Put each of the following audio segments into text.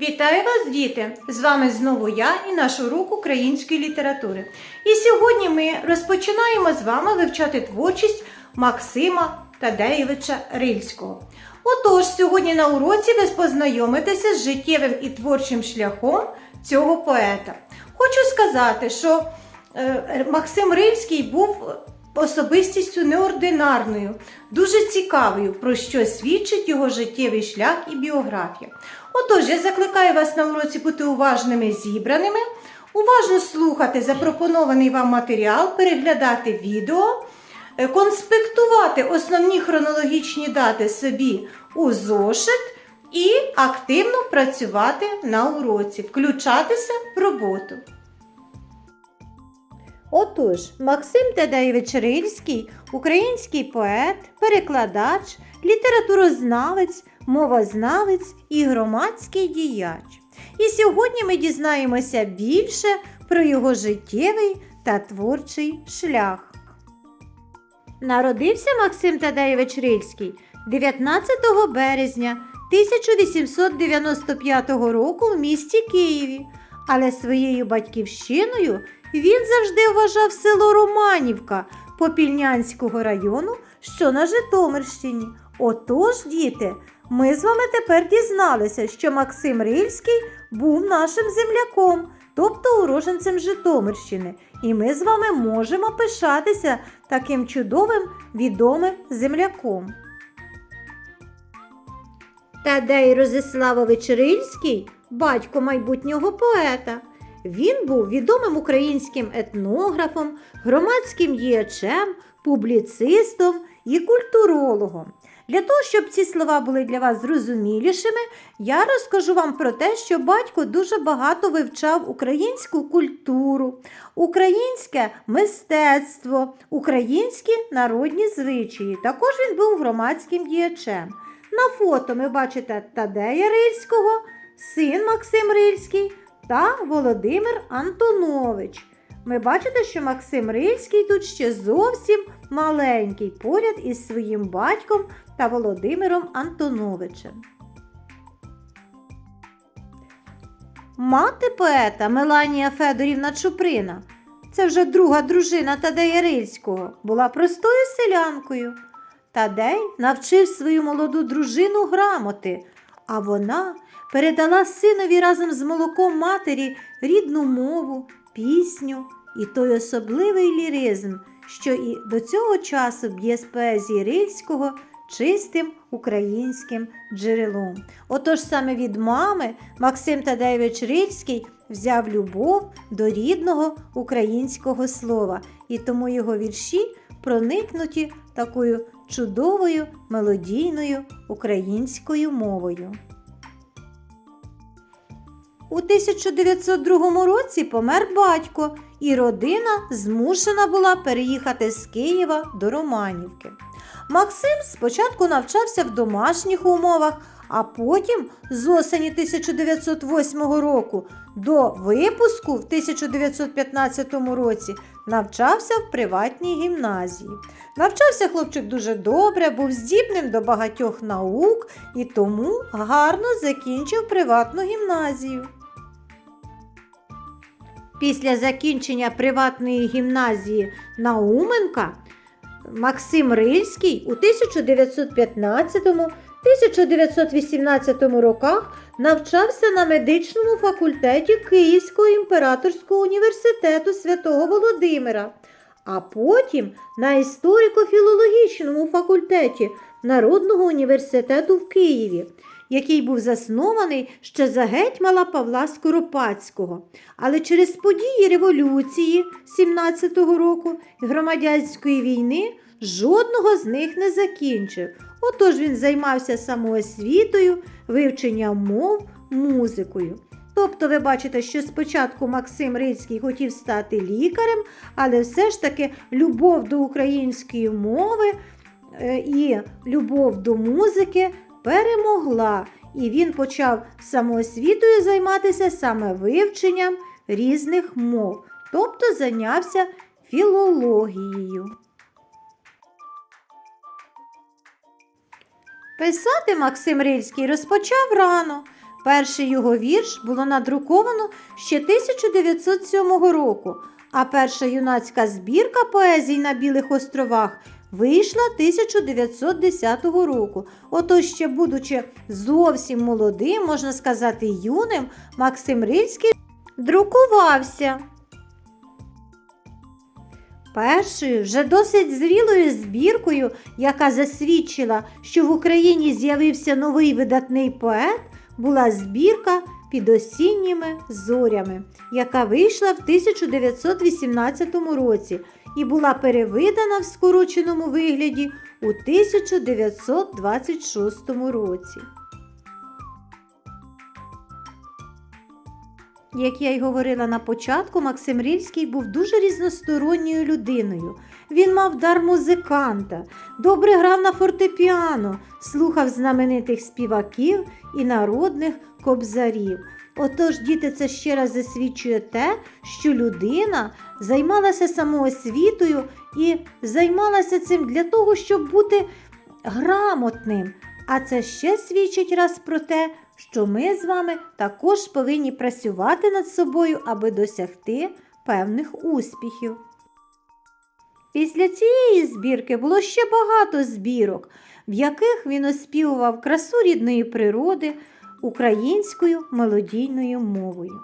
Вітаю вас, діти! З вами знову я і наш урок української літератури. І сьогодні ми розпочинаємо з вами вивчати творчість Максима Тадеєвича Рильського. Отож, сьогодні на уроці ви познайомитеся з життєвим і творчим шляхом цього поета. Хочу сказати, що е, Максим Рильський був особистістю неординарною, дуже цікавою, про що свідчить його життєвий шлях і біографія. Отож, я закликаю вас на уроці бути уважними зібраними, уважно слухати запропонований вам матеріал, переглядати відео, е, конспектувати основні хронологічні дати собі у зошит і активно працювати на уроці, включатися в роботу. Отож, Максим Тадеєвич Рильський – український поет, перекладач, літературознавець, мовознавець і громадський діяч. І сьогодні ми дізнаємося більше про його життєвий та творчий шлях. Народився Максим Тадеєвич Рильський 19 березня 1895 року в місті Києві, але своєю батьківщиною він завжди вважав село Романівка Попільнянського району, що на Житомирщині. Отож, діти, ми з вами тепер дізналися, що Максим Рильський був нашим земляком, тобто уроженцем Житомирщини, і ми з вами можемо пишатися таким чудовим відомим земляком. Тадей Розиславович Рильський, батько майбутнього поета. Він був відомим українським етнографом, громадським діячем, публіцистом і культурологом. Для того, щоб ці слова були для вас зрозумілішими, я розкажу вам про те, що батько дуже багато вивчав українську культуру, українське мистецтво, українські народні звичаї. Також він був громадським діячем. На фото ми бачите Тадея Рильського, син Максим Рильський та Володимир Антонович. Ми бачите, що Максим Рильський тут ще зовсім маленький, поряд із своїм батьком та Володимиром Антоновичем. Мати поета Меланія Федорівна Чуприна, це вже друга дружина Тадея Рильського, була простою селянкою. Тадей навчив свою молоду дружину грамоти, а вона передала синові разом з молоком матері рідну мову, пісню і той особливий ліризм, що і до цього часу б'є з поезії Рильського чистим українським джерелом. Отож саме від мами Максим Тадеєвич Рильський взяв любов до рідного українського слова, і тому його вірші проникнуті такою чудовою мелодійною українською мовою. У 1902 році помер батько, і родина змушена була переїхати з Києва до Романівки. Максим спочатку навчався в домашніх умовах, а потім з осені 1908 року до випуску в 1915 році навчався в приватній гімназії. Навчався хлопчик дуже добре, був здібним до багатьох наук і тому гарно закінчив приватну гімназію. Після закінчення приватної гімназії Науменка Максим Рильський у 1915-1918 роках навчався на медичному факультеті Київського імператорського університету святого Володимира, а потім на історико-філологічному факультеті Народного університету в Києві, який був заснований ще за гетьмала Павла Скоропадського. Але через події революції 17-го року і громадянської війни жодного з них не закінчив. Отож він займався самоосвітою, вивченням мов, музикою. Тобто ви бачите, що спочатку Максим Рильський хотів стати лікарем, але все ж таки любов до української мови е, і любов до музики перемогла, і він почав самоосвітою займатися саме вивченням різних мов, тобто зайнявся філологією. Писати Максим Рильський розпочав рано. Перший його вірш було надруковано ще 1907 року, а перша юнацька збірка поезій на Білих островах вийшла 1910 року. Отож, ще будучи зовсім молодим, можна сказати, юним, Максим Рильський друкувався. Першою, вже досить зрілою збіркою, яка засвідчила, що в Україні з'явився новий видатний поет, була збірка під осінніми зорями, яка вийшла в 1918 році і була перевидана в скороченому вигляді у 1926 році. Як я й говорила на початку, Максим Рильський був дуже різносторонньою людиною. Він мав дар музиканта, добре грав на фортепіано, слухав знаменитих співаків і народних кобзарів. Отож, діти, це ще раз засвідчує те, що людина займалася самоосвітою і займалася цим для того, щоб бути грамотним. А це ще свідчить раз про те, що ми з вами також повинні працювати над собою, аби досягти певних успіхів. Після цієї збірки було ще багато збірок, в яких він оспівував красу рідної природи українською мелодійною мовою.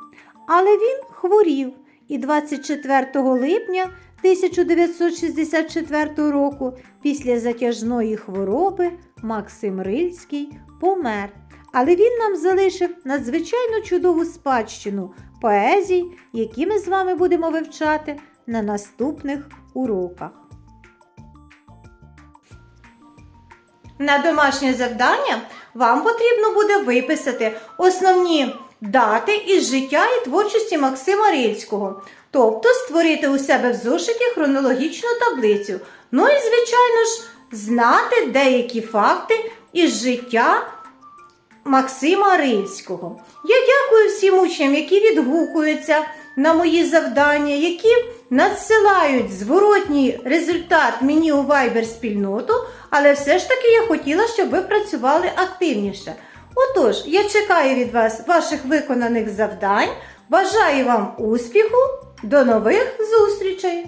Але він хворів і 24 липня 1964 року після затяжної хвороби Максим Рильський помер. Але він нам залишив надзвичайно чудову спадщину поезій, які ми з вами будемо вивчати на наступних уроках. На домашнє завдання вам потрібно буде виписати основні дати із життя і творчості Максима Рильського, тобто створити у себе в зошиті хронологічну таблицю. Ну і, звичайно ж, знати деякі факти із життя Максима Рильського. Я дякую всім учням, які відгукуються на мої завдання, які надсилають зворотній результат мені у Viber спільноту, але все ж таки я хотіла, щоб ви працювали активніше. Отож, я чекаю від вас ваших виконаних завдань. Бажаю вам успіху. До нових зустрічей!